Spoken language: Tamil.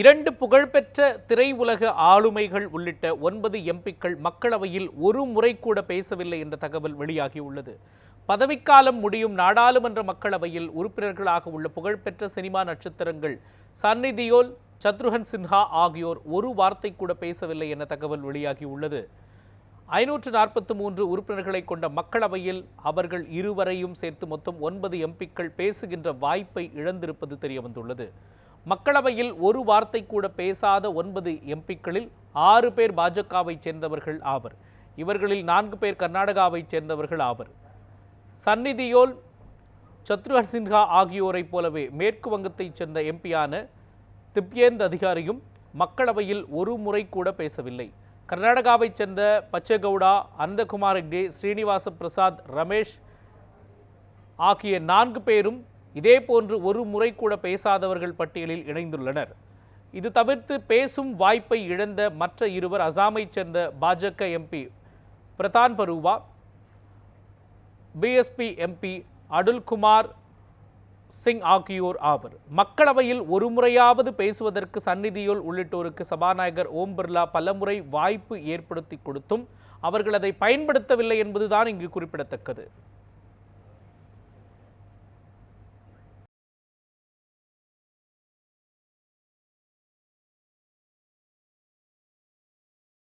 இரண்டு புகழ்பெற்ற திரையுலக ஆளுமைகள் உள்ளிட்ட ஒன்பது எம்பிக்கள் மக்களவையில் ஒரு முறை கூட பேசவில்லை என்ற தகவல் வெளியாகியுள்ளது. பதவிக்காலம் முடியும் நாடாளுமன்ற மக்களவையில் உறுப்பினர்களாக உள்ள புகழ்பெற்ற சினிமா நட்சத்திரங்கள் சன்னி தியோல் சத்ருகன் சின்ஹா ஆகியோர் ஒரு வார்த்தை கூட பேசவில்லை என தகவல் வெளியாகியுள்ளது. ஐநூற்று நாற்பத்து மூன்று உறுப்பினர்களை கொண்ட மக்களவையில் அவர்கள் இருவரையும் சேர்த்து மொத்தம் ஒன்பது எம்பிக்கள் பேசுகின்ற வாய்ப்பை இழந்திருப்பது தெரியவந்துள்ளது. மக்களவையில் ஒரு வார்த்தை கூட பேசாத ஒன்பது எம்பிக்களில் ஆறு பேர் பாஜகவைச் சேர்ந்தவர்கள் ஆவர். இவர்களில் நான்கு பேர் கர்நாடகாவைச் சேர்ந்தவர்கள் ஆவர். சந்நிதியோல் சத்ருஹர் சின்ஹா ஆகியோரைப் போலவே மேற்கு வங்கத்தைச் சேர்ந்த எம்பியான திப்யேந்த் அதிகாரியும் மக்களவையில் ஒரு முறை கூட பேசவில்லை. கர்நாடகாவைச் சேர்ந்த பச்சேகவுடா அனந்தகுமார் ரெட்டி ஸ்ரீனிவாச பிரசாத் ரமேஷ் ஆகிய நான்கு பேரும் இதே போன்று ஒரு முறை கூட பேசாதவர்கள் பட்டியலில் இணைந்துள்ளனர். இது தவிர்த்து பேசும் வாய்ப்பை இழந்த மற்ற இருவர் அசாமைச் சேர்ந்த பாஜக MP Pradan Baruah BSP MP Atulkumar Singh ஆகியோர் ஆவர். மக்களவையில் ஒரு முறையாவது பேசுவதற்கு சந்நிதியோல் உள்ளிட்டோருக்கு சபாநாயகர் ஓம் பிர்லா பலமுறை வாய்ப்பு ஏற்படுத்தி கொடுத்தும் அவர்கள் அதை பயன்படுத்தவில்லை என்பதுதான் இங்கு குறிப்பிடத்தக்கது.